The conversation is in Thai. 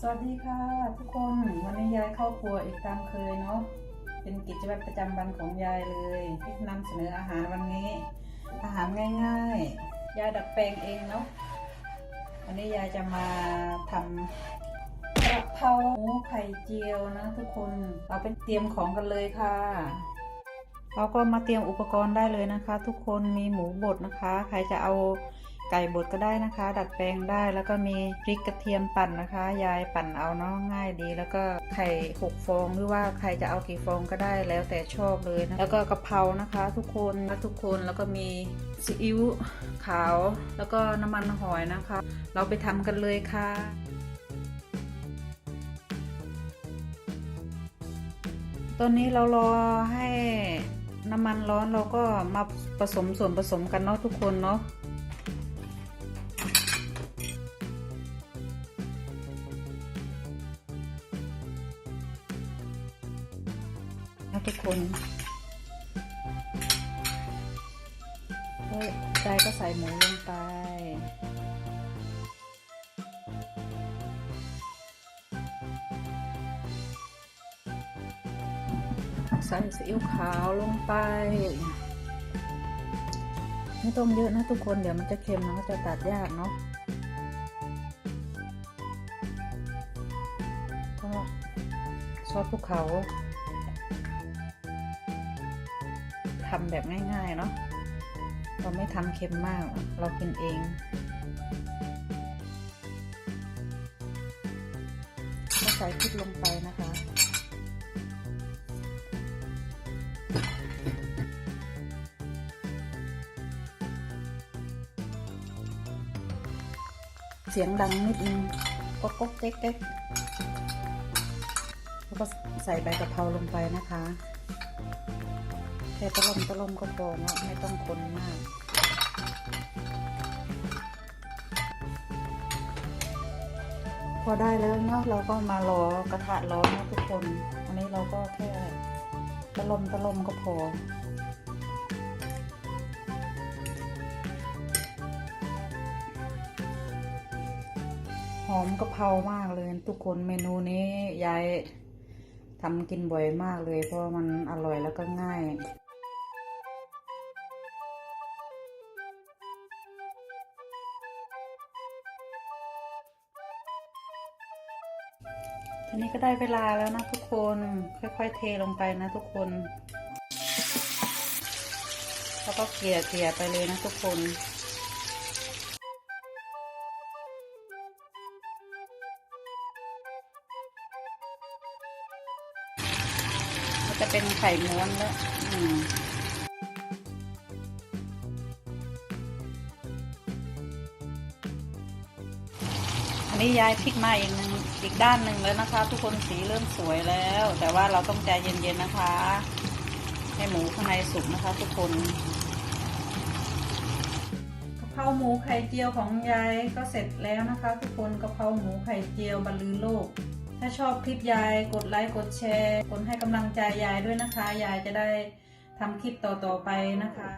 สวัสดีค่ะทุกคนวันนี้ยายเข้าครัวอีกตามเคยเนาะเป็นกิจวัตรประจำวันของยายเลยที่นำเสนออาหารวันนี้ อาหารง่ายๆ ยายดัดแปลงเองเนาะวันนี้ยายจะมาทำกระเพราหมูไข่เจียวนะทุกคนเราไปเตรียมของกันเลยค่ะ เราก็มาเตรียมอุปกรณ์ได้เลยนะคะ ทุกคนมีหมูบดนะคะ ใครจะเอา ไก่บดก็ได้นะคะ ดัดแปลงได้แล้วก็มีพริกกระเทียมปั่นนะคะ ยายปั่นเอาเนาะง่ายดี แล้วก็ไข่หกฟองหรือว่าใครจะเอากี่ฟองก็ได้แล้วแต่ชอบเลยนะแล้วก็กะเพรานะคะ ทุกคนทุกคนแล้วก็มีซีอิ๊วขาว แล้วก็น้ำมันหอยนะคะ เราไปทำกันเลยค่ะตอนนี้เรารอให้น้ำมันร้อนเราก็มาผสมส่วนผสมกันเนาะทุกคนเนาะ นะทุกคนเฮ้ยใจก็ใส่หมูลงไป ใส่ซีอิ๊วขาวลงไป ไม่ต้องเยอะนะทุกคนเดี๋ยวมันจะเค็มนะก็จะตัดยากเนาะก็ซอสภูเขา ทำแบบง่ายๆเนาะเราไม่ทำเค็มมาก เรากินเองก็ใส่พริกลงไปนะคะเสียงดังนิดนึงก็ก๊กเก๊กเก๊กแล้วก็ใส่ใบกะเพราลงไปนะคะ แค่ตะลมตะลมก็พอเนาะไม่ต้องคนมากพอได้แล้วเนาะเราก็มารอกระทะร้อนนะทุกคน อันนี้เราก็แค่ตะลมตะลมก็พอ หอมกะเพรามากเลยทุกคนเมนูนี้ยายทำกินบ่อยมากเลยเพราะมันอร่อยแล้วก็ง่าย ทีนี้ก็ได้เวลาแล้วนะทุกคน ค่อยๆเทลงไปนะทุกคน แล้วก็เกลี่ยเกลี่ยไปเลยนะทุกคนจะเป็นไข่ม้วนแล้วอืม นี้ย้ายพลิกมาอีกหนึ่งอีกด้านหนึ่งแล้วนะคะ ทุกคนสีเริ่มสวยแล้ว แต่ว่าเราต้องใจเย็นๆนะคะ ให้หมูข้างในสุกนะคะ ทุกคนกะเพราหมูไข่เจียวของยายก็เสร็จแล้วนะคะ ทุกคนกะเพราหมูไข่เจียวบรรลือโลก ถ้าชอบคลิปยายกดไลค์กดแชร์กดให้กำลังใจยายด้วยนะคะ ยายจะได้ทำคลิปต่อๆไปนะคะ